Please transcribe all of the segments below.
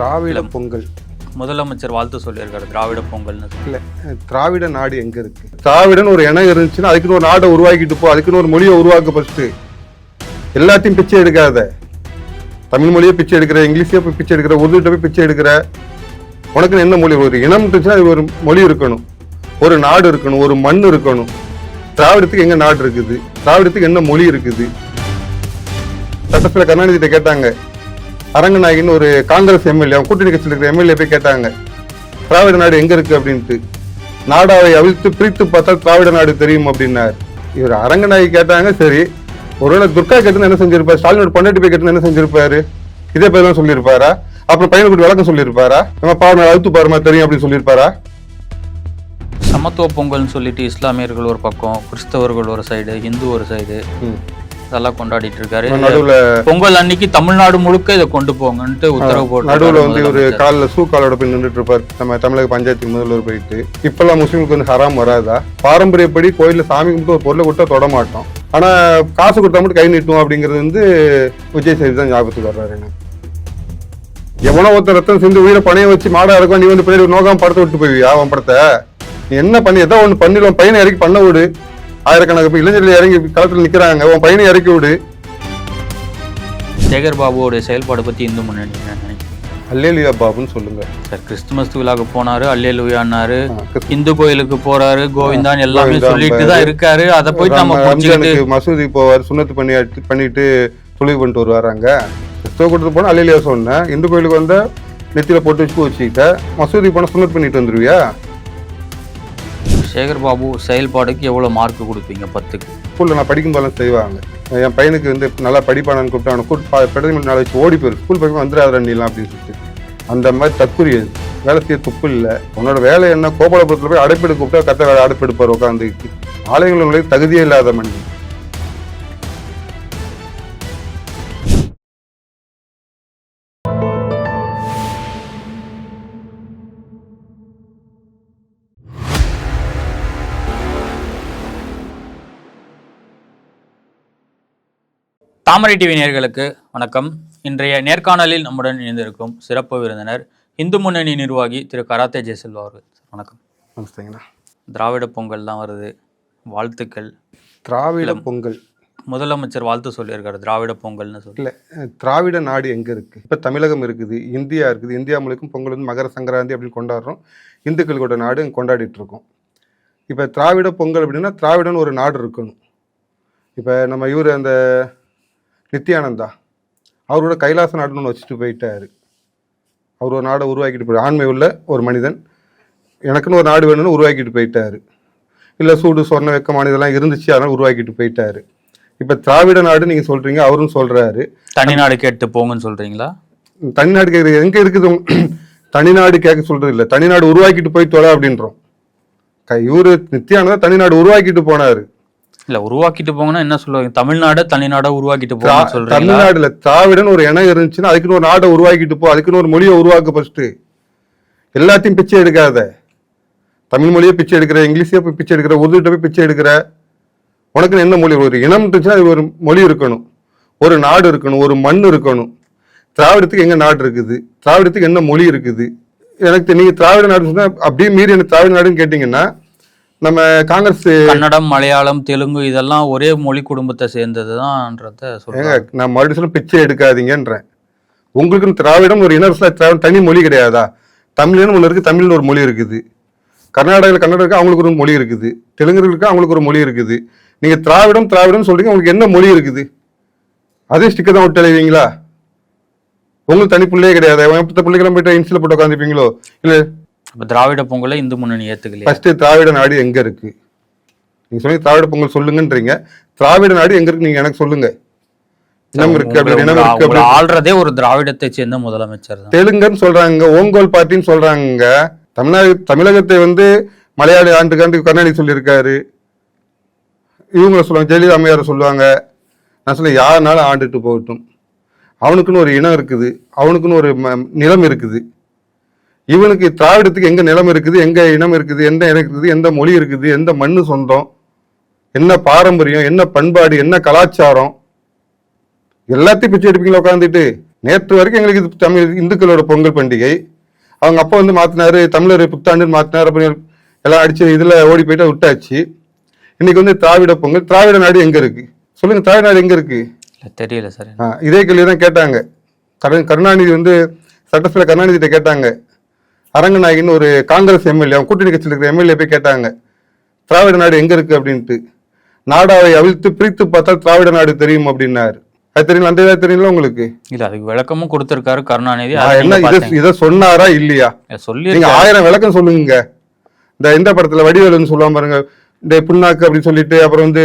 திராவிட பொங்கல். முதலமைச்சர் வாழ்த்து சொல்லியிருக்காரு திராவிட பொங்கல்னு. சொல்லி. இல்ல திராவிட நாடு எங்க இருக்கு? திராவிடன் ஒரு இனம் இருந்துச்சுன்னா அதுக்குன்னு ஒரு நாடை உருவாக்கிட்டு போ அதுக்குன்னு ஒரு மொழியை உருவாக்க ஃபர்ஸ்ட் எல்லாத்தையும் பிச்சை எடுக்காத. தமிழ் மொழியை பிச்சை எடுக்கிற இங்கிலீஷே போய் பிச்சை எடுக்கிற உருதுட்ட போய் பிச்சை எடுக்கிற உனக்குன்னு என்ன மொழி ஒரு இனம் இருந்துச்சுன்னா அது ஒரு மொழி இருக்கணும். ஒரு நாடு இருக்கணும் ஒரு மண் இருக்கணும். திராவிடத்துக்கு எங்க நாடு இருக்குது? திராவிடத்துக்கு என்ன மொழி இருக்குது? சட்டசபையில் கருணாநிதிட்ட கேட்டாங்க அரங்கநாயகின்னு ஒரு காங்கிரஸ் எம்எல்ஏ அவன் கூட்டணி கட்சியில் இருக்கிற எம்எல்ஏ போய் கேட்டாங்க. திராவிட நாடு எங்க இருக்கு அப்படின்ட்டு. நாடாவை அவிழ்த்து பிரித்து பார்த்தா திராவிட நாடு தெரியும் அப்படின்னார். இவர் அரங்கநாயகி கேட்டாங்க சரி ஒருவேளை துர்கா கேட்டு என்ன செஞ்சிருப்பாரு? ஸ்டாலினோட பொண்டாட்டி போய் கேட்டு என்ன செஞ்சிருப்பாரு? இதே பேர் தான் சொல்லியிருப்பாரா? அப்புறம் பையனுக்கு ஒரு விளக்கம் சொல்லியிருப்பாரா? நம்ம பாவம் அழுத்து பாருமா தெரியும் அப்படின்னு சொல்லியிருப்பாரா? சமத்துவ பொங்கல்னு சொல்லிட்டு இஸ்லாமியர்கள் ஒரு பக்கம் கிறிஸ்தவர்கள் ஒரு சைடு இந்து ஒரு சைடு இதெல்லாம் கொண்டாடிட்டு இருக்காரு நடுவுல பொங்கல் அன்னைக்கு தமிழ்நாடு முழுக்க இதை கொண்டு போங்கன்ட்டு உத்தரவு போட்டு நடுவுல வந்து ஒரு காலில் ஷூ காலோட போய் நின்றுட்டு இருப்பார் நம்ம தமிழக பஞ்சாயத்து முதல்வர் போயிட்டு இப்பெல்லாம் முஸ்லீமுக்கு வந்து ஹராம் வராதா? பாரம்பரியப்படி கோயில்ல சாமி கும்பிட்டு ஒரு பொருளை கொடுத்தா தொட மாட்டோம். ஆனா காசு கொடுத்தா மட்டும் கை நீட்டும் அப்படிங்கிறது வந்து விஜய் சேது தான் ஞாபகத்துக்கு வர்றாரு எனக்கு. எவனோ ஒருத்தர் ரத்தம் சிந்து உயிரை பணைய வச்சு மாடா இருக்கும் நீ வந்து பேர் நோக்காம படத்தை விட்டு போவியா அவன் படத்தை? நீ என்ன பண்ணி ஏதோ ஒன்று பண்ணிடுவோம் பையனை இறக்கி பண்ண விடு. ஆயிரக்கணக்கு இளைஞர்கள் இறங்கி களத்துல நிக்கிறாங்க. உன் பையனை இறக்கி விடு. சேகர் பாபுவோடைய செயல்பாடு பத்தி இந்து முன்னணி என்ன அல்லேலியா பாபுன்னு சொல்லுங்க. சார் கிறிஸ்துமஸ் விழாக்கு போனாரு அல்லேலுயான்னாரு. இந்து கோயிலுக்கு போறாரு கோவிந்தான் எல்லாமே சொல்லிட்டு தான் இருக்காரு. அதை போய் நம்ம மசூதி போவார் சுண்ணத்து பண்ணி பண்ணிட்டு தொழில் பண்ணிட்டு வருவாராங்க கிறிஸ்தவ கூட்டத்துக்கு போனா அல்லையா சொன்னேன். இந்து கோயிலுக்கு வந்தா நெத்தியில போட்டு வச்சு வச்சுக்கிட்ட. மசூதி போனா சுண்ணத் பண்ணிட்டு வந்துருவியா? சேகர் பாபு செயல்பாடுக்கு எவ்வளோ மார்க் கொடுப்பீங்க பத்துக்கு? ஸ்கூலில் நான் படிக்கும் போதெல்லாம் செய்வாங்க. என் பையனுக்கு வந்து நல்லா படிப்பானான்னு கூப்பிட்டு அவனை கூட்டு நாளை வச்சு ஓடி போயிரு. ஸ்கூல் பக்கம் வந்துடாத நீலாம் அப்படின்னு சொல்லிட்டு. அந்த மாதிரி தற்குறி வேலை செய்ய துப்பு இல்லை. உன்னோட வேலை என்ன? கோபாலபுரத்தில் போய் அடைப்பெடு கூப்பிட்டா கத்த வேலை அடைப்பெடுப்பார் உட்காந்துக்கிட்டு ஆலயங்களுக்கு தகுதியே இல்லாத மனிதன். தாமரை டிவி நேயர்களுக்கு வணக்கம். இன்றைய நேர்காணலில் நம்முடன் இணைந்திருக்கும் சிறப்பு விருந்தினர் இந்து முன்னணி நிர்வாகி திரு கராத்தே ஜெயசெல்வா அவர்கள். வணக்கம். நமஸ்தேங்கண்ணா. திராவிட பொங்கல் தான் வருது. வாழ்த்துக்கள். திராவிட பொங்கல். முதலமைச்சர் வாழ்த்து சொல்லியிருக்காரு. திராவிட பொங்கல்னு சொல்லி. இல்ல திராவிட நாடு எங்க இருக்கு? இப்ப தமிழகம் இருக்குது இந்தியா இருக்குது. இந்தியா முழுக்கும் பொங்கல் வந்து மகர சங்கராந்தி அப்படின்னு கொண்டாடுறோம். இந்துக்களோட நாடு கொண்டாடிட்டு இருக்கோம். இப்ப திராவிட பொங்கல் அப்படின்னா திராவிடன் ஒரு நாடு இருக்கணும். இப்ப நம்ம இவர் அந்த நித்யானந்தா. அவரோட கைலாச நாடுன்னு ஒண்ணு வச்சுட்டு போயிட்டாரு. அவர் ஒரு நாடை உருவாக்கிட்டு போய் ஆண்மை உள்ள ஒரு மனிதன். எனக்குன்னு ஒரு நாடு வேணும்னு உருவாக்கிட்டு போயிட்டாரு. இல்லை சூடு சொர்ண வெக்கமான இதெல்லாம் இருந்துச்சு அதனால உருவாக்கிட்டு போயிட்டாரு. இப்போ திராவிட நாடு நீங்கள் சொல்கிறீங்க அவரும் சொல்கிறாரு தனிநாடு கேட்டு போங்கன்னு சொல்றீங்களா? தனிநாடு கேட்குறது எங்கே இருக்குது? தனிநாடு கேட்க சொல்கிறது இல்லை. தனிநாடு உருவாக்கிட்டு போய் தொலை அப்படின்றோம். க- இவரு நித்யானந்தா தனிநாடு உருவாக்கிட்டு போனாரு. இல்ல உருவாக்கிட்டு போங்கன்னா என்ன சொல்லுவாங்க? தமிழ்நாடு தனிநாடா உருவாக்கிட்டு போங்கன்னு சொல்றீங்களா? தமிழ்நாடுல திராவிடன் ஒரு இனம் இருந்துச்சுன்னா அதுக்குன்னு ஒரு நாடை உருவாக்கிட்டு போ அதுக்குன்னு ஒரு மொழியை உருவாக்க ஃபர்ஸ்ட் எல்லாத்தையும் பிச்சை எடுக்காத. தமிழ் மொழியை பிச்சை எடுக்கிற இங்கிலீஷே போய் பிச்சை எடுக்கிற உருதுட்ட போய் பிச்சை எடுக்கிற உனக்குன்னு என்ன மொழி ஒரு இனம் இருந்துச்சுன்னா அது ஒரு மொழி இருக்கணும். ஒரு நாடு இருக்கணும் ஒரு மண் இருக்கணும். திராவிடத்துக்கு எங்க நாடு இருக்குது? திராவிடத்துக்கு என்ன மொழி இருக்குது? எனக்கு நீங்க திராவிட நாடு சொன்னா அப்படியே மீறி எனக்கு திராவிட நாடுன்னு கேட்டீங்கன்னா நம்ம காங்கிரஸ் கன்னடம் மலையாளம் தெலுங்கு இதெல்லாம் ஒரே மொழி குடும்பத்தை சேர்ந்ததுதான்றத ஏங்க சொல்றாங்க நான் மறுபடியும் பிச்சை எடுக்காதீங்கன்றேன். உங்களுக்கும் திராவிடம் ஒரு இனர்ஸ்ல திராவிடம் தனி மொழி கிடையாதா? தமிழ்னு ஒன்று இருக்கு தமிழ்னு ஒரு மொழி இருக்குது. கர்நாடகாவில் கன்னடம் இருக்கு அவங்களுக்கு ஒரு மொழி இருக்குது. தெலுங்குகளுக்கு அவங்களுக்கு ஒரு மொழி இருக்குது. நீங்க திராவிடம் திராவிடம் சொல்றீங்க உங்களுக்கு என்ன மொழி இருக்குது? அதே ஸ்டிக்கர் தான் விட்டு எழுவீங்களா உங்களுக்கு தனி பிள்ளையே கிடையாது. மற்ற பிள்ளைகளும் போயிட்டு இன்சில போட்டு உட்காந்துப்பீங்களோ இல்ல இப்ப திராவிட பொங்கலை இந்து முன்னணி ஏத்துக்கலையா? ஃபர்ஸ்ட் திராவிட நாடு எங்க இருக்கு? நீங்க சொன்னீங்க திராவிட பொங்கல் சொல்லுங்கன்றீங்க. திராவிட நாடு எங்க இருக்கு நீங்க எனக்கு சொல்லுங்க. இனம் இருக்கு அப்படி இனம் இருக்கு அப்படி ஆள்றதே ஒரு திராவிடத்தை சேர்ந்த முதலமைச்சர் தெலுங்குன்னு சொல்றாங்க ஓங்கோல் பார்ட்டின்னு சொல்றாங்க. தமிழ்நாடு தமிழகத்தை வந்து மலையாளி ஆண்டு ஆண்டு கருணாநிதி சொல்லியிருக்காரு. இவங்கள சொல்லுவாங்க ஜெயலலிதா அம்மையார் சொல்லுவாங்க. நான் சொல்ல யாருனாலும் ஆண்டுட்டு போகட்டும். அவனுக்குன்னு ஒரு இனம் இருக்குது. அவனுக்குன்னு ஒரு நிலம் இருக்குது. இவனுக்கு திராவிடத்துக்கு எங்க நிலம் இருக்குது எங்க இனம் இருக்குது எந்த இனம் இருக்குது எந்த மொழி இருக்குது எந்த மண்ணு சொந்தம் என்ன பாரம்பரியம் என்ன பண்பாடு என்ன கலாச்சாரம் எல்லாத்தையும் பிச்சை எடுப்பீங்களா உட்காந்துட்டு நேற்று வரைக்கும் எங்களுக்கு இது தமிழ் இந்துக்களோட பொங்கல் பண்டிகை. அவங்க அப்பா வந்து மாத்தினாரு தமிழர் புத்தாண்டுன்னு மாத்தினாரு அப்புறம் எல்லாம் அடிச்சு இதுல ஓடி போயிட்டு விட்டாச்சு. இன்னைக்கு வந்து திராவிட பொங்கல். திராவிட நாடு எங்க இருக்கு? சொல்லுங்க திராவிட நாடு எங்க இருக்கு? தெரியல சார். ஆ, இதே கேள்வி தான் கேட்டாங்க. கரு- கருணாநிதி வந்து சட்டசபையில் கருணாநிதிட்ட கேட்டாங்க. அரங்கநாயகின்னு ஒரு காங்கிரஸ் எம்எல்ஏ அவன் கூட்டணி கட்சியில் இருக்கிற எம்எல்ஏ போய் கேட்டாங்க. திராவிட நாடு எங்க இருக்கு அப்படின்ட்டு. நாடாவை அவிழ்த்து பிரித்து பார்த்தால் திராவிட நாடு தெரியும் அப்படின்னாரு. அது தெரியல அந்த இதாக தெரியல உங்களுக்கு? இல்ல அதுக்கு விளக்கமும் கொடுத்திருக்காரு கருணாநிதி. என்ன இதை. இதை சொன்னாரா இல்லையா? சொல்லி நீங்க ஆயிரம் விளக்கம் சொல்லுங்க. இந்த இந்த படத்துல வடிவேலுன்னு சொல்லுவான் பாருங்க. இந்த புண்ணாக்கு அப்படின்னு சொல்லிட்டு அப்புறம் வந்து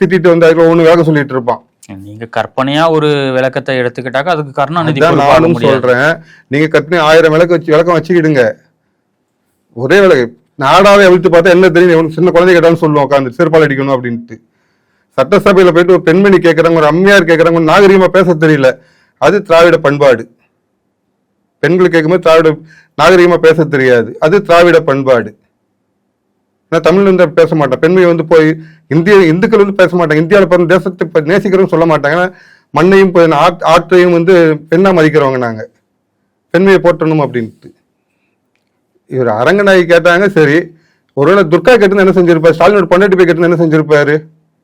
திட்டிட்டு வந்து அதுல ஒண்ணு விளக்கம் சொல்லிட்டு இருப்பான். நீங்க கற்பனையா ஒரு விளக்கத்தை எடுத்துக்கிட்டாக்க அதுக்கு கருணாநிதி நானும் சொல்றேன். நீங்க கத்தினி ஆயிரம் விளக்கு வச்சு விளக்கம் வச்சுக்கிடுங்க. ஒரே விளக்கு. நாடாவே அவிழ்த்து பார்த்தா என்ன தெரியும்? சின்ன குழந்தை கேட்டாலும் சொல்லுவோம் உட்காந்து செருப்பால் அடிக்கணும் அப்படின்ட்டு. சட்டசபையில போயிட்டு ஒரு பெண்மணி கேட்கறாங்க ஒரு அம்மையார் கேட்கறாங்க ஒரு நாகரிகமா பேச தெரியல. அது திராவிட பண்பாடு. பெண்கள் கேட்கும்போது திராவிட நாகரிகமா பேச தெரியாது. அது திராவிட பண்பாடு. நான் தமிழ்ல வந்து பேச மாட்டேன். பெண்மை வந்து போய் இந்திய இந்துக்கள் வந்து பேச மாட்டாங்க. இந்தியாவில் பிறந்த தேசத்தை இப்போ நேசிக்கிறோம்னு சொல்ல மாட்டாங்க. ஏன்னா மண்ணையும் இப்ப ஆட்- ஆற்றையும் வந்து பெண்ணா மதிக்கிறவங்க நாங்க. பெண்மையை போற்றணும் அப்படின்ட்டு. இவர் அரங்கநாயகி கேட்டாங்க சரி. ஒருவேளை துர்கா கேட்டு என்ன செஞ்சிருப்பாரு? ஸ்டாலினோட பொண்டாட்டி போய் கேட்டு என்ன செஞ்சிருப்பாரு?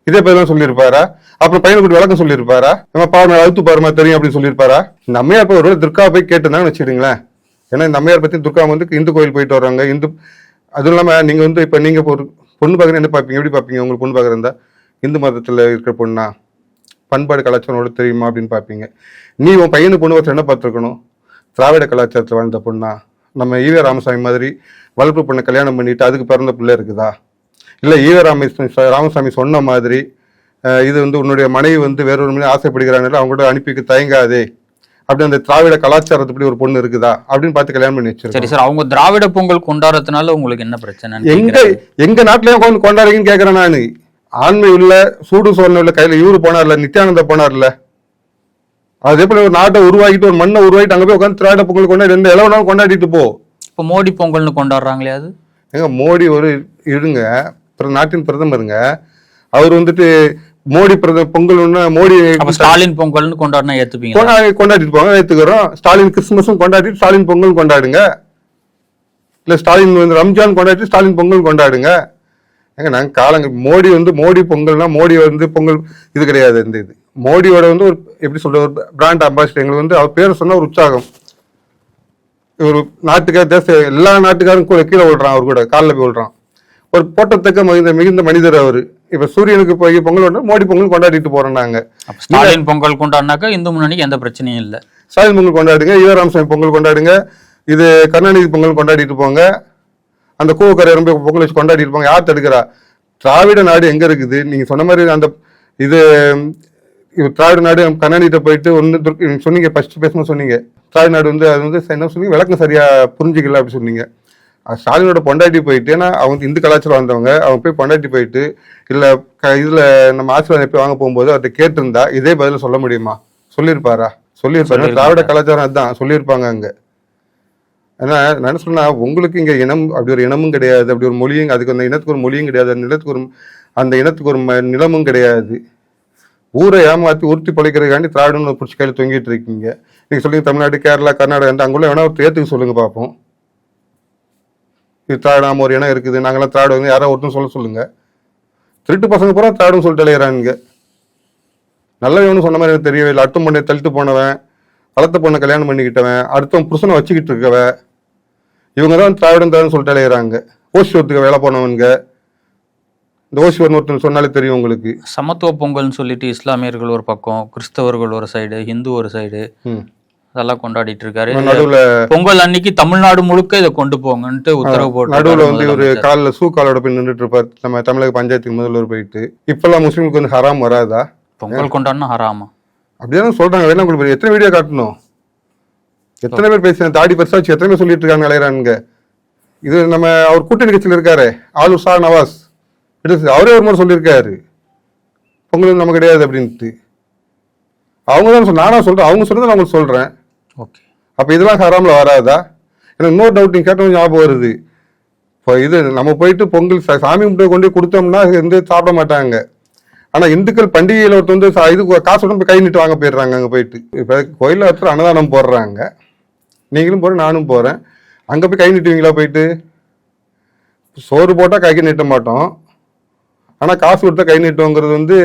இதே பேர் தான் சொல்லியிருப்பாரா? அப்புறம் பையனை ஒரு விளக்கம் சொல்லியிருப்பாரா? நம்ம பாரு அழுத்து பாருமா தெரியும் அப்படின்னு சொல்லியிருப்பாரா? நம்மையார் போய் ஒருவேளை துர்கா போய் கேட்டுருந்தாங்கன்னு வச்சுடுங்களேன் ஏன்னா இந்த அம்மையார் பத்தி துர்கா வந்து இந்து கோயில் போயிட்டு வர்றாங்க. இந்து அதுவும் இல்லாமல் நீங்கள் வந்து இப்போ நீங்கள் இப்போ ஒரு பொண்ணு பார்க்குறது என்ன பார்ப்பீங்க எப்படி பார்ப்பீங்க உங்களுக்கு பொண்ணு பார்க்குறதா இந்து மதத்தில் இருக்கிற பொண்ணா? பண்பாடு கலாச்சாரோட தெரியுமா அப்படின்னு பார்ப்பீங்க நீ உன் பையனுக்கு பொண்ணு ஒருத்தர் என்ன பார்த்துருக்கணும் திராவிட கலாச்சாரத்தில் வாழ்ந்த பொண்ணா? நம்ம ஈவே ராமசாமி மாதிரி வளர்ப்பு பொண்ணை கல்யாணம் பண்ணிட்டு அதுக்கு பிறந்த பிள்ளை இருக்குதா? இல்லை ஈவே ராமசாமி ராமசாமி சொன்ன மாதிரி இது வந்து உன்னுடைய மனைவி வந்து வேறொரு மனைவி ஆசைப்படுகிறாங்க அவங்களோட அனுப்பிக்கு தயங்காதே. அப்படி அந்த திராவிட கலாச்சாரத்துப்படி ஒரு பொண்ணு இருக்குதா? அப்படின்னு பார்த்து கல்யாணம் பண்ணி வச்சிருக்கோம். சரி சார். அவங்க திராவிட பொங்கல் கொண்டாடுறதுனால உங்களுக்கு என்ன பிரச்சனை? எங்க எங்க நாட்டுலயும் உட்காந்து கொண்டாடுறீங்கன்னு கேக்குறேன் நானு. ஆண்மை உள்ள சூடு சோழனை உள்ள கையில இவரு போனார்ல நித்யானந்தா போனார்ல. அதே போல ஒரு நாட்டை உருவாக்கிட்டு ஒரு மண்ணை உருவாக்கிட்டு அங்க போய் உட்காந்து திராவிட பொங்கல் கொண்டாடி எந்த இளவனாலும் கொண்டாடிட்டு போ. இப்போ மோடி பொங்கல்னு கொண்டாடுறாங்களே அது? எங்க மோடி ஒரு இருங்க. பிற- நாட்டின் பிரதமருங்க. அவர் வந்துட்டு மோடி பிரதம பொங்கல் ஒண்ணு மோடி ஸ்டாலின் பொங்கல்னு கொண்டாடினா ஏத்துப்பீங்க கொண்டா- கொண்டாடிட்டு போங்க ஏத்துக்கிறோம். ஸ்டாலின் கிறிஸ்துமஸும் கொண்டாடிட்டு ஸ்டாலின் பொங்கல் கொண்டாடுங்க. இல்ல ஸ்டாலின் வந்து ரம்ஜான் கொண்டாடிட்டு ஸ்டாலின் பொங்கல் கொண்டாடுங்க. ஏங்க நாங்க காலங்க மோடி வந்து மோடி பொங்கல்னா மோடி வந்து பொங்கல் இது கிடையாது இந்த இது. மோடியோட வந்து ஒரு எப்படி சொல்ற ஒரு பிராண்ட் அம்பாசிடர் எங்களுக்கு வந்து அவர் பேர் சொன்னா ஒரு உற்சாகம். ஒரு நாட்டுக்கார தேச எல்லா நாட்டுக்காரும் கூட கீழே விழுறான் அவர் கூட காலில் போய் விழுறான். ஒரு போட்டத்தக்க மிகுந்த மிகுந்த மனிதர் அவர். இப்ப சூரியனுக்கு போய் பொங்கல் கொண்டா மோடி பொங்கல் கொண்டாடிட்டு போறோம் நாங்க. ஸ்டாலின் பொங்கல் கொண்டாடினாக்கா இந்து முன்னணிக்கு எந்த பிரச்சனையும் இல்ல. ஸ்டாலின் பொங்கல் கொண்டாடுங்க ஈவராமசாமி பொங்கல் கொண்டாடுங்க இது கருணாநிதி பொங்கல் கொண்டாடிட்டு போங்க அந்த கூவக்கரை ரொம்ப பொங்கல் வச்சு கொண்டாடிட்டு போங்க யார் தடுக்கிறா? திராவிட நாடு எங்க இருக்குது? நீங்க சொன்ன மாதிரி அந்த இது திராவிட நாடு கருணாநிதிட்ட போயிட்டு ஒன்று சொன்னீங்க ஃபர்ஸ்ட் பேசும்போது சொன்னீங்க. திராவிட நாடு வந்து அது வந்து என்ன சொன்னீங்க? விளக்கம் சரியா புரிஞ்சுக்கல அப்படி சொன்னீங்க. ஸ்டாலினோட பொண்டாட்டி போயிட்டு ஏன்னா அவங்க இந்து கலாச்சாரம் வந்தவங்க அவங்க போய் பொண்டாட்டி போயிட்டு இல்ல க- இதுல நம்ம ஆசீர்வாதம் போய் வாங்க போகும்போது அவர்கிட்ட கேட்டிருந்தா இதே பதில சொல்ல முடியுமா? சொல்லியிருப்பாரா? சொல்லியிருப்பாரு. திராவிட கலாச்சாரம் அதுதான் சொல்லியிருப்பாங்க அங்க. ஏன்னா நான் என்ன சொன்னா உங்களுக்கு இங்க இனம் அப்படி ஒரு இனமும் கிடையாது அப்படி ஒரு மொழியும் அதுக்கு அந்த இனத்துக்கு ஒரு மொழியும் கிடையாது அந்த நிலத்துக்கு ஒரு அந்த இனத்துக்கு ஒரு ம- நிலமும் கிடையாது. ஊரை ஏமாத்தி உருட்டி பழைக்கிறதுக்காண்டி திராவிடம்னு பிடிச்சி கையில் தொங்கிட்டு இருக்கீங்க. நீங்க சொல்லுங்க தமிழ்நாடு கேரளா கர்நாடகா அங்குள்ள வேணா ஒரு ஏத்துக்கு சொல்லுங்க பார்ப்போம் இது திராவிடம் ஒரு இனம் இருக்குது. நாங்கெல்லாம் திராவிடம் வந்து யாரோ ஒருத்தரும் சொல்ல சொல்லுங்க. திருட்டு பசங்க பூரா திராவிடம் சொல்லிட்டு அலையிறானுங்க. நல்லவனும் சொன்ன மாதிரி எனக்கு தெரியவே இல்லை. அட்டு பொண்ணை தள்ளிட்டு போனவன் வளர்த்த பொண்ணை கல்யாணம் பண்ணிக்கிட்டவன் அடுத்தவன் புருஷனை வச்சுக்கிட்டு இருக்கவன் இவங்க தான் திராவிடம் திராவிடம் சொல்லிட்டு அலையிறாங்க. ஓசிவத்துக்கு வேலை போனவனுங்க. இந்த ஓசிவர்னு ஒருத்தன் சொன்னாலே தெரியும் உங்களுக்கு. சமத்துவ பொங்கல்னு சொல்லிட்டு இஸ்லாமியர்கள் ஒரு பக்கம் கிறிஸ்தவர்கள் ஒரு சைடு ஹிந்து ஒரு சைடு ம். அதெல்லாம் கொண்டாடிட்டு இருக்காரு நடுவுல பொங்கல் அன்னைக்கு தமிழ்நாடு முழுக்க இதை கொண்டு போங்கன்ட்டு உத்தரவு போட்டு நடுவுல வந்து ஒரு காலில் ஷூ காலோட போய் நின்றுட்டு இருப்பார். நம்ம தமிழக பஞ்சாயத்துக்கு முதல்வர் போயிட்டு. இப்பெல்லாம் முஸ்லீமுக்கு வந்து ஹராம் வராதா? பொங்கல் கொண்டாடினா ஹராமா? அப்படிதான் சொல்றாங்க. வேணா உங்களுக்கு எத்தனை வீடியோ காட்டணும்? எத்தனை பேர் பேசுறாங்க? தாடி பெருசா வச்சு எத்தனை பேர் சொல்லிட்டு இருக்காங்க அலையறானுங்க இது நம்ம அவர் கூட்டணி கட்சியில் இருக்காரு ஆலூர் ஷா நவாஸ். அவரே ஒரு முறை சொல்லியிருக்காரு. பொங்கல் நம்ம கிடையாது அப்படின்ட்டு. அவங்க தான் சொல் நானா சொல்றேன். அவங்க சொல்றதை நான் உங்களுக்கு சொல்றேன். ஓகே அப்போ இதெல்லாம் ஹராமில் வராதா? எனக்கு இன்னொரு டவுட் நீங்கள் கேட்டவங்க ஞாபகம் வருது. இப்போ இது நம்ம போயிட்டு பொங்கல் சா- சாமி கும்பிட்டு கொண்டு கொடுத்தோம்னா வந்து சாப்பிட மாட்டாங்க. ஆனால் இந்துக்கள் பண்டிகையில் ஒருத்தர் வந்து சா- இது காசு உடம்பு கை நீட்டு வாங்க போயிடுறாங்க அங்கே போயிட்டு. இப்போ கோயிலில் ஒருத்தர் அன்னதானம் போடுறாங்க. நீங்களும் போகிறேன் நானும் போகிறேன் அங்கே போய் கை நீட்டுவீங்களா போயிட்டு? சோறு போட்டால் கை நீட்ட மாட்டோம். ஆனால் காசு கொடுத்தா கை நீட்டுவோங்கிறது வந்து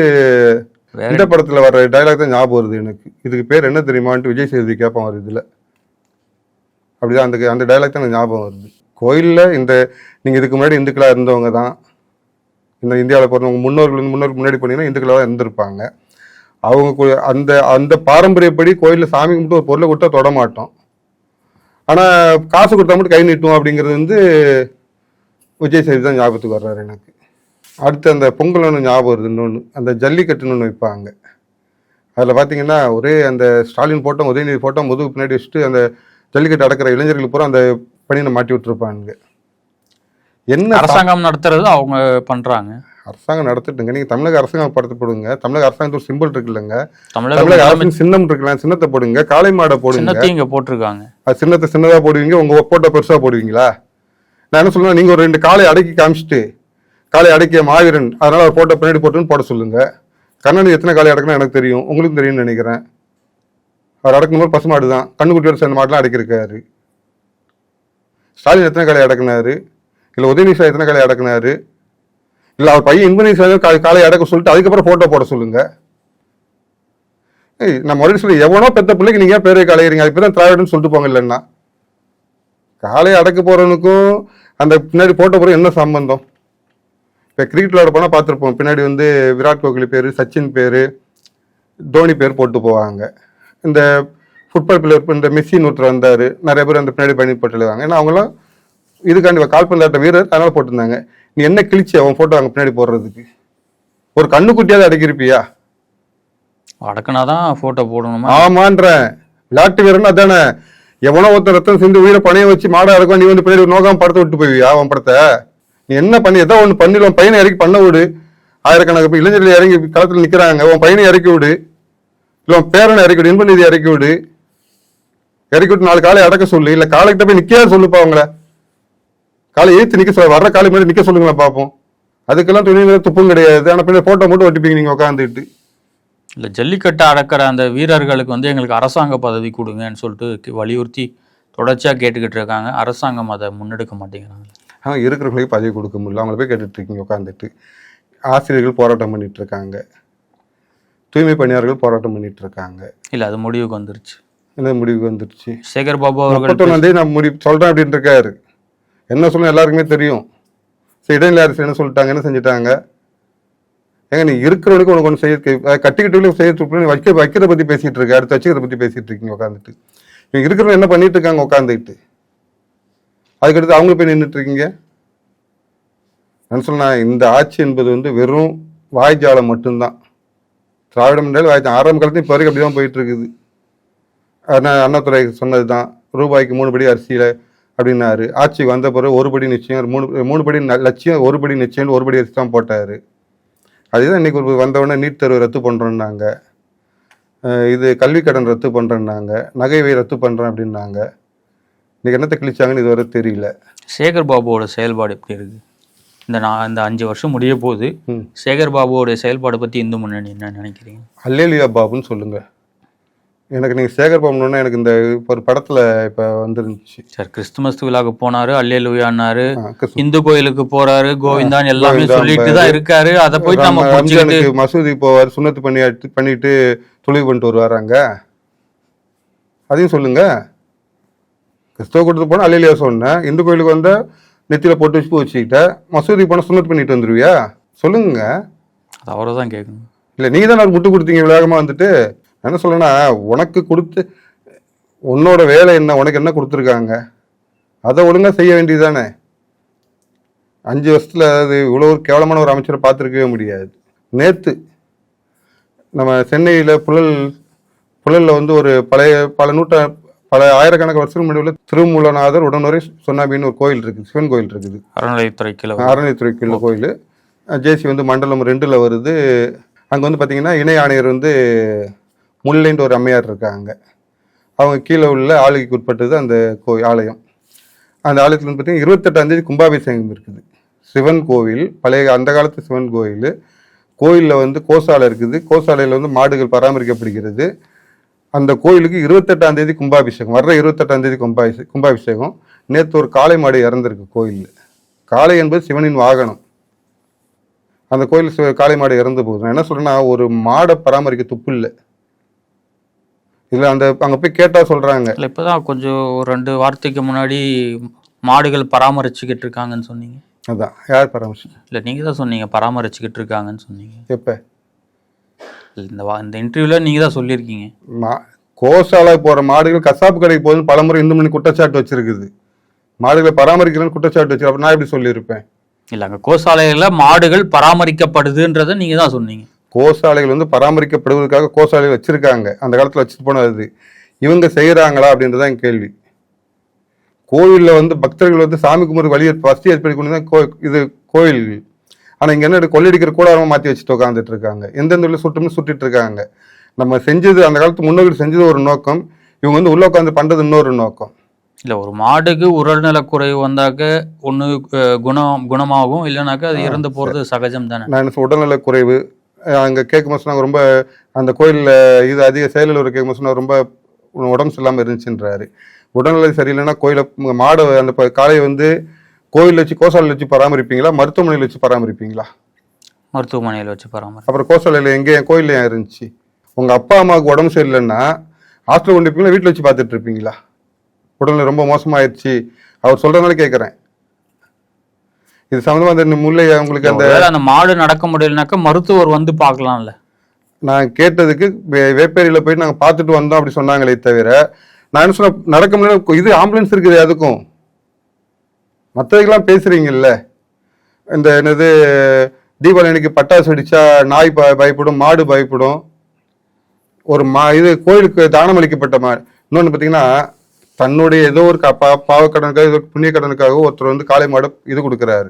இந்த படத்துல வர டைலாக் தான் ஞாபகம் வருது எனக்கு. இதுக்கு பேர் என்ன தெரியுமான்ட்டு விஜய் சேதுபதி கேட்பான் வருது இதுல. அப்படிதான் அந்த அந்த டைலாக் தான் எனக்கு ஞாபகம் வருது. கோயிலில் இந்த நீங்க இதுக்கு முன்னாடி இந்துக்களா இருந்தவங்க தான். இந்த இந்தியாவில் பிறந்தவங்க முன்னோர்கள் வந்து முன்னோருக்கு முன்னாடி போனீங்கன்னா இந்துக்களாக தான் இருந்திருப்பாங்க. அவங்க அந்த அந்த பாரம்பரியப்படி கோயிலில் சாமி கும்பிட்டு ஒரு பொருளை கொடுத்தா தொட மாட்டோம். ஆனால் காசு கொடுத்தா மட்டும் கை நீட்டுவோம் அப்படிங்கிறது வந்து விஜய் சேது தான் ஞாபகத்துக்கு வர்றாரு எனக்கு. அடுத்து அந்த பொங்கல் ஒன்று ஞாபகம் வருது இன்னொன்று அந்த ஜல்லிக்கட்டுன்னு ஒன்று வைப்பாங்க. அதில் பார்த்தீங்கன்னா ஒரே அந்த ஸ்டாலின் போட்டோம் உதயநிதி போட்டோம் முதுகு பின்னாடி வச்சுட்டு அந்த ஜல்லிக்கட்டு அடக்கிற இளைஞர்கள் பூரா அந்த பணியை மாட்டி விட்டுருப்பாங்க என்ன அரசாங்கம் நடத்துறது அவங்க பண்றாங்க. அரசாங்கம் நடத்திட்டுங்க. நீங்க தமிழக அரசாங்கம் படத்தை போடுங்க. தமிழக அரசாங்கத்து ஒரு சிம்பிள் இருக்குல்லங்க. தமிழக தமிழக அரசின் சின்னம் இருக்குல்ல சின்னத்தை போடுங்க. காளை மாடை போடுங்க. இங்க போட்டிருக்காங்க. அது சின்னத்தை சின்னதா போடுவீங்க உங்க போட்டோ பெருசா போடுவீங்களா? நான் என்ன சொல்லுவேன் நீங்க ஒரு ரெண்டு காளை அடக்கி காமிச்சிட்டு காலை அடக்கிய மாவீரன் அதனால் ஒரு போட்டோ பின்னாடி போட்டுன்னு போட சொல்லுங்கள் கர்நாடக எத்தனை காலை அடக்கணும் எனக்கு தெரியும். உங்களுக்கும் தெரியும்னு நினைக்கிறேன். அவர் அடக்கும்போது பசுமாடு தான். கண்ணுக்குட்டியோட சேர்ந்த மாடெல்லாம் அடக்கியிருக்காரு. ஸ்டாலின் எத்தனை காலை அடக்குனாரு? இல்லை உதயநிதி சார் எத்தனை காலை அடக்குனாரு? இல்லை அவர் பையன் இன்பநீதி காலை அடக்க சொல்லிட்டு அதுக்கப்புறம் போட்டோ போட சொல்லுங்கள் ஏய் நான் மறுபடியும் சொல்லி எவனோ பெத்த பிள்ளைக்கு நீங்கள் ஏன் பேரை கலையிறீங்க அதுக்கு தான் திராவிடன்னு சொல்லிட்டு போங்க இல்லைன்னா. காலையை அடக்க போகிறவனுக்கும் அந்த பின்னாடி போட்ட போற என்ன சம்பந்தம்? இப்போ கிரிக்கெட் விளையாட போனால் பார்த்துருப்போம் பின்னாடி வந்து விராட் கோலி பேர் சச்சின் பேர் தோனி பேர் போட்டு போவாங்க. இந்த ஃபுட்பால் பிளேயர் இந்த மெஸ்ஸின்னு ஒருத்தர் வந்தார். நிறைய பேர் அந்த பின்னாடி பண்ணி போட்டு எழுதுவாங்க. ஏன்னா அவங்களாம் இதுக்காண்டி கால்பந்தாட்ட வீரர் அதனால போட்டிருந்தாங்க. நீ என்ன கிழிச்சு அவன் போட்டோ அங்கே பின்னாடி போடுறதுக்கு? ஒரு கண்ணுக்குட்டியாவது அடக்கியிருப்பியா? அடக்குனாதான் போட்டோ போடணுமா? ஆமான்றேன். விளையாட்டு வீரன் அதானே. எவனோ ஒருத்தன் ரத்தம் சிந்து உயிரை பணைய வச்சு மாடா இருக்கும் நீ வந்து பின்னாடி நோக்காம படத்தை விட்டு போவியா அவன் படத்தை? நீ என்ன பண்ணி எதோ ஒன்று பண்ணிடு உன் பையனை இறக்கி பண்ண விடு. ஆயிரக்கணக்கு இளைஞர்கள் இறங்கி களத்தில் நிற்கிறாங்க உன் பையனை இறக்கி விடு. இல்லை உன் பேரனை இறக்கி விடு இன்பநிதி இறக்கி விடு. இறக்கி விட்டு நாலு காலை அடக்க சொல்லு. இல்லை காலைக்கிட்ட போய் நிக்கவே சொல்லுப்பா அவங்கள. காலை ஏற்றி நிற்க சொல்ல வர்ற காலை மாதிரி நிற்க சொல்லுங்களேன் பார்ப்போம் அதுக்கெல்லாம் துணி துப்பும் கிடையாது. ஆனால் பின்னாடி ஃபோட்டோ மட்டும் ஒட்டிப்பீங்க நீங்கள் உட்காந்துட்டு இல்லை ஜல்லிக்கட்டை அடக்கிற அந்த வீரர்களுக்கு வந்து எங்களுக்கு அரசாங்க பதவி கொடுங்கன்னு சொல்லிட்டு வலியுறுத்தி தொடர்ச்சியாக கேட்டுக்கிட்டு இருக்காங்க. அரசாங்கம் அதை முன்னெடுக்க மாட்டேங்கிறாங்க. ஆனால் இருக்கிறவங்களுக்கு பதவி கொடுக்க முடியல. அவங்கள போய் கேட்டுட்டு இருக்கீங்க உட்காந்துட்டு ஆசிரியர்கள் போராட்டம் பண்ணிட்டு இருக்காங்க. தூய்மை பணியாளர்கள் போராட்டம் பண்ணிட்டு இருக்காங்க. இல்ல அது முடிவுக்கு வந்துருச்சு. என்ன முடிவுக்கு வந்துருச்சு? சேகர் பாபு அவர்கள் தேதி நான் முடி சொல்றேன் அப்படின்னு இருக்காரு என்ன சொல்லணும் எல்லாருக்குமே தெரியும். சரி இடைநிலை அரசு என்ன சொல்லிட்டாங்க என்ன செஞ்சுட்டாங்க? ஏங்க நீ இருக்கிறவனுக்கு உனக்கு ஒன்று செய்ய கட்டிக்கிட்டு செய்ய வைக்க வைக்கிறத பத்தி பேசிட்டு இருக்க அடுத்து வச்சுக்கிறத பத்தி பேசிட்டு இருக்கீங்க உட்காந்துட்டு இவங்க இருக்கிறவங்க என்ன பண்ணிட்டு இருக்காங்க உட்காந்துட்டு அதுக்கடுத்து அவங்க போய் நின்றுட்டு இருக்கீங்க நான் இந்த ஆட்சி என்பது வந்து வெறும் வாய்ஜாலம் மட்டும்தான். திராவிடம் என்றால் வாய்ஜாலம் ஆரம்ப காலத்தையும் இப்போ வரைக்கும் அப்படி தான் போயிட்டு இருக்குது அண்ணாதுரை சொன்னது தான் ரூபாய்க்கு மூணு படி அரிசியில் அப்படின்னாரு. ஆட்சிக்கு வந்த பிறகு ஒரு படி நிச்சயம் மூணு மூணு படி லட்சியம் ஒரு படி நிச்சயம் ஒரு படி அரிசி தான் போட்டார். அதுதான் இன்னைக்கு ஒரு வந்தவொடனே நீட் தேர்வு ரத்து பண்ணுறோன்னாங்க இது கல்வி கடன் ரத்து பண்ணுறேன்னாங்க நகைவை ரத்து பண்ணுறேன் அப்படின்னாங்க. இன்னைக்கு என்னத்தை கிழிச்சாங்கன்னு இதுவரை தெரியல. சேகர் பாபுவோட செயல்பாடு எப்படி இருக்கு? இந்த நான் இந்த அஞ்சு வருஷம் முடிய போகுது. ம். சேகர் பாபுவோட செயல்பாடு பத்தி இந்து முன்னணி என்ன நினைக்கிறீங்க? அல்லேலியா பாபுன்னு சொல்லுங்க. எனக்கு நீங்கள் சேகர் பாபுன்னு எனக்கு இந்த இப்ப ஒரு படத்தில் இப்போ வந்துருந்துச்சு. சார் கிறிஸ்துமஸ் விழாக்கு போனாரு அல்லேலுயான்னாரு. இந்து கோயிலுக்கு போறாரு கோவிந்தான் எல்லாமே சொல்லிட்டு தான் இருக்காரு. அதை போய் நம்ம ரம்ஜானுக்கு மசூதி போவார் சுண்ணத்து பண்ணி பண்ணிட்டு தொழில் பண்ணிட்டு வருவாராங்க அதையும் சொல்லுங்க. கிறிஸ்தவ கொடுத்து போனால் அலையிலேயே சொன்னேன் இந்து கோயிலுக்கு வந்தா நெத்தியில போட்டு வச்சு வச்சுக்கிட்ட மசூதி போனால் சுண்ணத்து பண்ணிட்டு வந்துருவியா? சொல்லுங்க. அது அவரை தான் கேட்கணும். இல்லை நீ தான் முட்டு கொடுத்தீங்க விவேகமாக வந்துட்டு. என்ன சொல்றேன்னா உனக்கு கொடுத்து உன்னோட வேலை என்ன உனக்கு என்ன கொடுத்துருக்காங்க? அதை ஒழுங்கா செய்ய வேண்டியதுதானே. அஞ்சு வருஷத்துல அது இவ்வளோ ஒரு கேவலமான ஒரு அமைச்சரை பார்த்துருக்கவே முடியாது. நேத்து நம்ம சென்னையில் புழல் புழலில் வந்து ஒரு பழைய பல நூற்ற பல ஆயிரக்கணக்கான வருஷத்துக்கு முன்னாடி உள்ள திருமூலநாதர் உடனுரை சொன்னாபின்னு ஒரு கோயில் இருக்குது. சிவன் கோயில் இருக்குது. அறநிலையத்துறை கீழே அறநிலைத்துறைக்குள்ள கோயில். ஜேசி வந்து மண்டலம் ரெண்டுல வருது. அங்கே வந்து பார்த்தீங்கன்னா இணை ஆணையர் வந்து முல்லைன்ற ஒரு அம்மையார் இருக்காங்க. அவங்க கீழே உள்ள ஆளுகைக்கு உட்பட்டது அந்த கோயில் ஆலயம். அந்த ஆலயத்தில் வந்து பார்த்தீங்கன்னா இருபத்தெட்டாம் தேதி கும்பாபிஷேகம் இருக்குது. சிவன் கோவில் பழைய அந்த காலத்து சிவன் கோயில். கோயிலில் வந்து கோசாலை இருக்குது. கோசாலையில் வந்து மாடுகள் பராமரிக்கப்படுகிறது. அந்த கோயிலுக்கு இருபத்தெட்டாம் தேதி கும்பாபிஷேகம் வர்ற இருபத்தெட்டாம் தேதி கும்பாபிஷே கும்பாபிஷேகம். நேற்று ஒரு காளை மாடு இறந்துருக்கு கோயிலில். காளை என்பது சிவனின் வாகனம். அந்த கோயில் சிவ- காளை மாடு இறந்து போகுது. நான் என்ன சொல்றேன்னா ஒரு மாடை பராமரிக்க துப்பு இல்லை. இல்லை அந்த அங்கே போய் கேட்டால் சொல்கிறாங்க இல்லை இப்போதான் கொஞ்சம் ஒரு ரெண்டு வாரத்துக்கு முன்னாடி மாடுகள் பராமரிச்சுக்கிட்டு இருக்காங்கன்னு சொன்னீங்க. அதான் யார் பராமரிச்சு? இல்லை நீங்கள் தான் சொன்னீங்க பராமரிச்சுக்கிட்டு இருக்காங்கன்னு சொன்னீங்க. எப்போ? இந்த வா இந்த இன்டர்வியூவில் நீங்கள் தான் சொல்லியிருக்கீங்க. மா கோசாலை போகிற மாடுகள் கசாப்பு கடைக்கு போகுதுன்னு பலமுறை இந்து மணி குற்றச்சாட்டு வச்சிருக்குது. மாடுகளை பராமரிக்கிறேன்னு குற்றச்சாட்டு அப்ப நான் எப்படி சொல்லியிருப்பேன்? இல்லை அங்கே கோசாலையில் மாடுகள் பராமரிக்கப்படுதுன்றதை நீங்கள் தான் சொன்னீங்க. கோசாலைகள் வந்து பராமரிக்கப்படுவதற்காக கோசாலைகள் வச்சிருக்காங்க. அந்த காலத்தில் வச்சுட்டு போனது இவங்க செய்கிறாங்களா அப்படின்றதான் என் கேள்வி. கோவிலில் வந்து பக்தர்கள் வந்து சாமி கும்பிட்டு வழியை ஃபஸ்ட்டு ஏற்படுத்தி கொண்டு தான் கோ இது கோயில் ஆனால் இங்கே என்ன கொள்ளையடிக்கிற கூடாரமாக மாற்றி வச்சுட்டு உட்காந்துட்டு இருக்காங்க. எந்தெந்த ஊரில் சுட்டும்னு சுட்டிட்டு இருக்காங்க. நம்ம செஞ்சது அந்த காலத்து முன்னோர்கள் செஞ்சது ஒரு நோக்கம். இவங்க வந்து உள்ள உட்காந்து பண்ணுறது இன்னொரு நோக்கம். இல்லை ஒரு மாடுக்கு உடல்நலக் குறைவு வந்தாக்க ஒன்று குணம் குணமாகும். இல்லைனாக்கா அது இறந்து போகிறது சகஜம் தானே. நான் என்ன சொல்ல, உடல்நலக் குறைவு அங்கே கேட்கும்போது சொன்னாங்க ரொம்ப அந்த கோயிலில் இது அதிக செயலில் ஒரு கேட்கும்போது ரொம்ப உடம்பு சரியில்லாமல் இருந்துச்சுன்றாரு. உடல்நிலை சரியில்லைன்னா கோயிலை மாடை அந்த காளையை வந்து கோயில் வச்சு கோசாலையில் வச்சு பராமரிப்பீங்களா? மருத்துவமனையில் வச்சு பராமரிப்பீங்களா? மருத்துவமனையில் வச்சு பராமரி அப்புறம் கோசாலையில் எங்கே என் கோயிலில் ஏன் இருந்துச்சு? உங்கள் அப்பா அம்மாவுக்கு உடம்பு சரியில்லைன்னா ஹாஸ்டல் கொண்டு இருப்பீங்களா வீட்டில் வச்சு பார்த்துட்டு இருப்பீங்களா? உடல்நிலை ரொம்ப மோசமாயிருச்சு. அவர் சொல்கிறதுனால கேட்குறேன் இது சம்மந்தமாக அந்த முல்லை உங்களுக்கு அந்த அந்த மாடு நடக்க முடியலனாக்கா மருத்துவர் வந்து பார்க்கலாம்ல. நான் கேட்டதுக்கு வே- வேப்பேரியில் போயிட்டு நாங்கள் பார்த்துட்டு வந்தோம் அப்படி சொன்னாங்களே தவிர நான் என்ன சொன்ன நடக்க முடியல இது ஆம்புலன்ஸ் இருக்குது அதுக்கும். மற்றதுக்கெல்லாம் பேசுகிறீங்கல்ல இந்த என்னது தீபாவளி அன்னைக்கு பட்டாசு வெடிச்சா நாய் ப பயப்படும் மாடு பயப்படும். ஒரு மா இது கோயிலுக்கு தானம் அளிக்கப்பட்ட மா இன்னொன்று பார்த்தீங்கன்னா தன்னுடைய ஏதோ ஒரு க- பா பாவக்கடனுக்காக ஏதோ புண்ணிய கடனுக்காக ஒருத்தர் வந்து காளை மாடு இது கொடுக்குறாரு.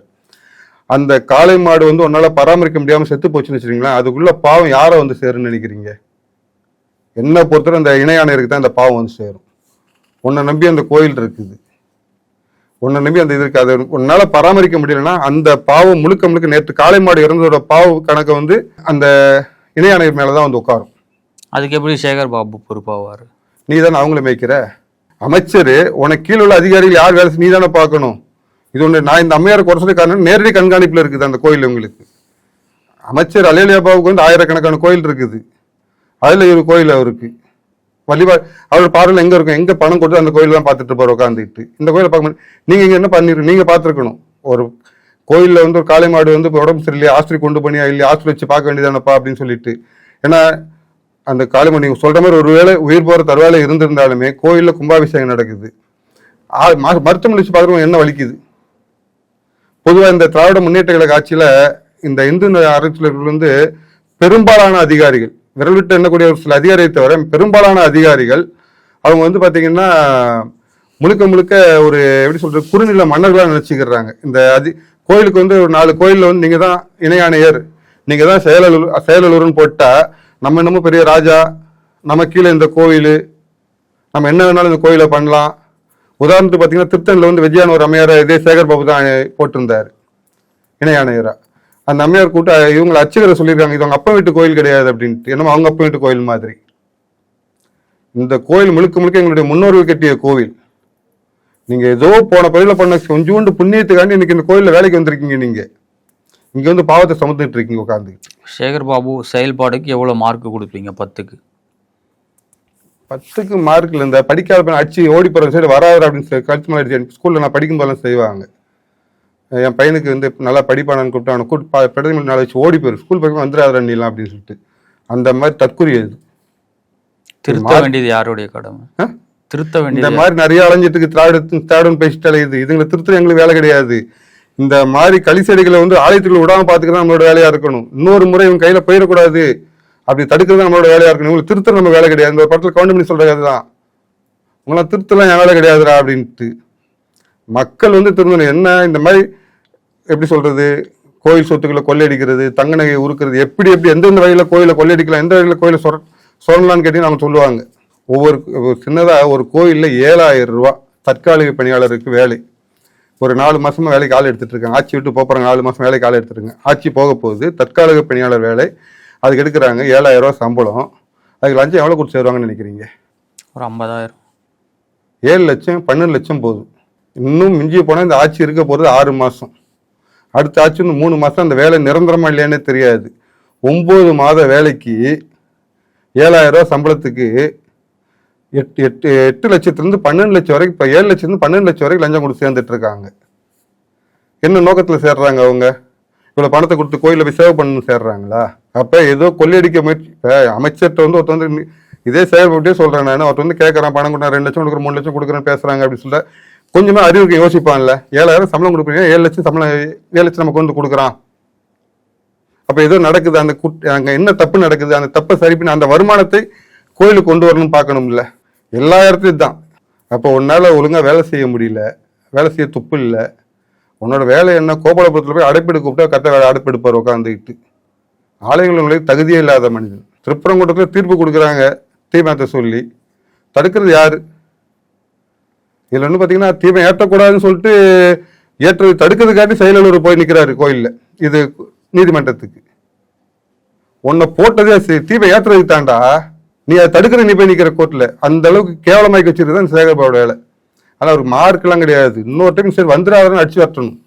அந்த காளை மாடு வந்து உன்னால் பராமரிக்க முடியாமல் செத்து போச்சுன்னு வச்சுருங்களேன் அதுக்குள்ள பாவம் யாரை வந்து சேரும்னு நினைக்கிறீங்க? என்ன பொறுத்தவரை அந்த இணையானையருக்கு தான் அந்த பாவம் வந்து சேரும். உன்னை நம்பி அந்த கோயில் இருக்குது. உன்னை நம்பி அந்த இது இருக்கு அது உன்னால பராமரிக்க முடியலன்னா அந்த பாவம் முழுக்க முழுக்க நேற்று காளை மாடு இறந்ததோட பாவ கணக்கை வந்து அந்த இணையானையர் மேலதான் வந்து உட்காரும். அதுக்கு எப்படி சேகர் பாபு பொறுப்பாவார்? நீ தானே அவங்கள மேய்க்கிற? அமைச்சர் உனக்கு கீழே உள்ள அதிகாரிகள் யார் வேலை நீ தானே பார்க்கணும். இது ஒன்று நான் இந்த அம்மையாரை குறைச்சது காரணம் நேரடி கண்காணிப்பில் இருக்குது அந்த கோயில் உங்களுக்கு. அமைச்சர் அலேலியாபாவுக்கு வந்து ஆயிரக்கணக்கான கோயில் இருக்குது. அதில் ஒரு கோயில் அவருக்கு. வழிபா அவர் பாடல் எங்கே இருக்கும்? எங்கே பணம் கொடுத்து அந்த கோயில் தான் பார்த்துட்டு இருப்பார் உட்காந்துட்டு இந்த கோயிலை பார்க்க மாட்டேன் நீங்கள் இங்கே என்ன பண்ணிரு நீங்கள் பார்த்துருக்கணும். ஒரு கோயிலில் வந்து ஒரு காளை மாடு வந்து உடம்பு சரியில்லையா ஆஸ்திரி கொண்டு போனியா இல்லையா ஆஸ்திரி வச்சு பார்க்க வேண்டியதானப்பா அப்படின்னு சொல்லிட்டு. ஏன்னா அந்த காளிமணி நீங்க சொல்ற மாதிரி ஒருவேளை உயிர் போற தருவாயில இருந்திருந்தாலுமே கோயில்ல கும்பாபிஷேகம் நடக்குது. ஆ- மருத்துவமனை வச்சு பார்க்குறவங்க என்ன வலிக்குது? பொதுவா இந்த திராவிட முன்னேற்ற கழக ஆட்சியில இந்த இந்து அரசியலர்கள் வந்து பெரும்பாலான அதிகாரிகள் விரல் விட்டு எண்ணக்கூடிய ஒரு சில அதிகாரியை தவிர பெரும்பாலான அதிகாரிகள் அவங்க வந்து பார்த்தீங்கன்னா முழுக்க முழுக்க ஒரு எப்படி சொல்கிறது குறுநில மன்னர்களாக நினச்சிக்கிறாங்க. இந்த அதி கோயிலுக்கு வந்து ஒரு நாலு கோயில்ல வந்து நீங்கள் தான் இணை ஆணையர் தான் செயலலூர் செயலலூர்னு போட்டால் நம்ம என்னமோ பெரிய ராஜா நம்ம கீழே இந்த கோயில் நம்ம என்ன வேணாலும் இந்த கோயிலை பண்ணலாம். உதாரணத்துக்கு பார்த்தீங்கன்னா திருத்தனில் வந்து விஜயான் ஒரு அம்மையார் இதே சேகர் பாபு தான் போட்டிருந்தார் இணை அந்த அம்மையார் கூட்ட இவங்களை அச்சுக்கிற சொல்லியிருக்காங்க. இது அவங்க அப்பா வீட்டு கோயில் கிடையாது அப்படின்ட்டு. என்னமோ அவங்க அப்பா வீட்டு கோயில் மாதிரி. இந்த கோயில் முழுக்க முழுக்க எங்களுடைய முன்னோர்கள் கட்டிய கோவில். நீங்க ஏதோ போன பதில பண்ண கொஞ்சோண்டு புண்ணியத்துக்காண்டி இன்னைக்கு இந்த கோயில்ல வேலைக்கு வந்திருக்கீங்க நீங்க. இங்க வந்து பாவத்தை சுமந்துட்டு இருக்கீங்க உட்காந்துக்கிட்டு சேகர் பாபு செயல்பாடுக்கு எவ்வளோ மார்க் கொடுப்பீங்க பத்துக்கு? பத்துக்கு மார்க்ல இந்த படிக்காத அடிச்சு ஓடி போற சைடு வராது அப்படின்னு சொல்லி கழுத்து மாதிரி ஸ்கூல்ல நான் படிக்கும் போதெல்லாம் செய்வாங்க. என் பையனுக்கு வந்து நல்லா படிப்பானான்னு கூப்பிட்டு அவனை கூட்டு பிரதமர் நாளை வச்சு ஓடி போயிரு. ஸ்கூல் பக்கம் வந்துடாத நீலாம் அப்படின்னு சொல்லிட்டு. அந்த மாதிரி தற்குறி அது திருத்த வேண்டியது யாருடைய கடமை? திருத்த இந்த வேண்டியது மாதிரி நிறைய அலைஞ்சிட்டு இருக்கு. திராவிட திராவிடன் பேசிட்டு அலையுது இதுங்களை திருத்த எங்களுக்கு வேலை கிடையாது. இந்த மாதிரி களிச்செடிகளை வந்து ஆலயத்துக்குள்ள விடாம பாத்துக்கிறது நம்மளோட வேலையா இருக்கணும். இன்னொரு முறை இவங்க கையில போயிடக்கூடாது. அப்படி தடுக்கிறது நம்மளோட வேலையா இருக்கணும். இவங்களை திருத்த நம்ம வேலை கிடையாது. இந்த படத்துல கவுண்ட் பண்ணி சொல்றது அதுதான். உங்களாம் திருத்தலாம் என் வேலை கிடையாதுடா அப்படின்ட்டு. மக்கள் வந்து திருந்தணும். என்ன? இந்த மாதிரி எப்படி சொல்றது கோயில் சொத்துக்களை கொள்ளையடிக்கிறது தங்க நகையை உருக்குறது எப்படி எப்படி எந்தெந்த வகையில கோயிலை கொள்ளையடிக்கலாம் எந்த வகையில கோயிலை சொர சொரலான்னு கேட்டீங்கன்னா அவங்க சொல்லுவாங்க. ஒவ்வொரு ஒரு சின்னதா ஒரு கோயில்ல ஏழாயிரம் ரூபாய் தற்காலிக பணியாளருக்கு வேலை. ஒரு நாலு மாசமா வேலைக்கு ஆள் எடுத்துட்டு இருக்காங்க. ஆட்சி விட்டு போறாங்க நாலு மாசம் வேலைக்கு ஆள் எடுத்துருங்க ஆட்சி போக போகுது தற்காலிக பணியாளர் வேலை. அதுக்கு எடுக்கிறாங்க ஏழாயிரம் ரூபாய் சம்பளம். அதுக்கு லஞ்சம் எவ்வளோ கொடுத்து சேருவாங்கன்னு நினைக்கிறீங்க? ஒரு ஐம்பதாயிரம். ஏழு லட்சம் பன்னெண்டு லட்சம் போதும். இன்னும் மிஞ்சி போனால் இந்த ஆட்சி இருக்க போகிறது ஆறு மாதம் அடுத்த ஆச்சுன்னு மூணு மாதம் அந்த வேலை நிரந்தரமா இல்லையானே தெரியாது. ஒம்பது மாத வேலைக்கு ஏழாயிரம் ரூபாய் சம்பளத்துக்கு எட்டு எட்டு எட்டு லட்சத்துலேருந்து பன்னெண்டு லட்சம் வரைக்கும் இப்போ ஏழு லட்சத்துலேருந்து பன்னெண்டு லட்சம் வரைக்கும் லஞ்சம் கொடுத்து சேர்ந்துட்டு இருக்காங்க என்ன நோக்கத்தில் சேர்றாங்க அவங்க? இவ்வளோ பணத்தை கொடுத்து கோயிலில் போய் சேவை பண்ணு சேர்றாங்களா? அப்போ ஏதோ கொள்ளையடிக்க முயற்சி இப்போ அமைச்சர்கிட்ட வந்து ஒருத்தர் வந்து இதே செயல்பட்டே சொல்கிறேன் நான். ஒருத்தர் வந்து கேட்குறான் பணம் கொடுத்தா ரெண்டு லட்சம் கொடுக்குறேன் மூணு லட்சம் கொடுக்குறேன் பேசுகிறாங்க அப்படின்னு சொல்ல கொஞ்சமே அறிவுக்கு யோசிப்பான்ல. ஏழாயிரம் சம்பளம் கொடுக்குறீங்க ஏழு லட்சம் சம்பளம் ஏழு லட்சம் நமக்கு வந்து கொடுக்குறான். அப்போ ஏதோ நடக்குது அந்த குட் அங்கே என்ன தப்பு நடக்குது அந்த தப்பை சரி பண்ணி அந்த வருமானத்தை கோயிலுக்கு கொண்டு வரணும்னு பார்க்கணும்ல. எல்லா இடத்துலையும் தான் அப்போ உன்னால் ஒழுங்காக வேலை செய்ய முடியல வேலை செய்ய துப்பு இல்லை. உன்னோட வேலை என்ன? கோபாலபுரத்தில் போய் அடைப்பெடு கூப்பிட்டா கரெக்டாக வேலை அடைப்பெடுப்பார் உட்காந்துக்கிட்டு ஆலயங்களுக்கு தகுதியே இல்லாத மனிதன். திருப்பரங்குன்றத்தில் தீர்ப்பு கொடுக்குறாங்க தீபத்தை சொல்லி. தடுக்கிறது யாரு? இதில் வந்து பார்த்தீங்கன்னா தீமை ஏற்றக்கூடாதுன்னு சொல்லிட்டு ஏற்றது தடுக்கிறதுக்காட்டி செயலூர் போய் நிற்கிறாரு கோயிலில். இது நீதிமன்றத்துக்கு. உன்னை போட்டதே சரி, தீபம் ஏற்றுறதுக்கு தாண்டா நீ அதை தடுக்கிற நீ போய் நிற்கிற கோர்ட்டில் அந்த அளவுக்கு கேவலமாக்கி வச்சிருக்கிறது தான் சேகர்பாவோட வேலை. ஆனால் அவருக்கு மார்க்கெல்லாம் கிடையாது. இன்னொரு டைம் சரி வந்துடாதான்னு அடிச்சு வரட்டணும்.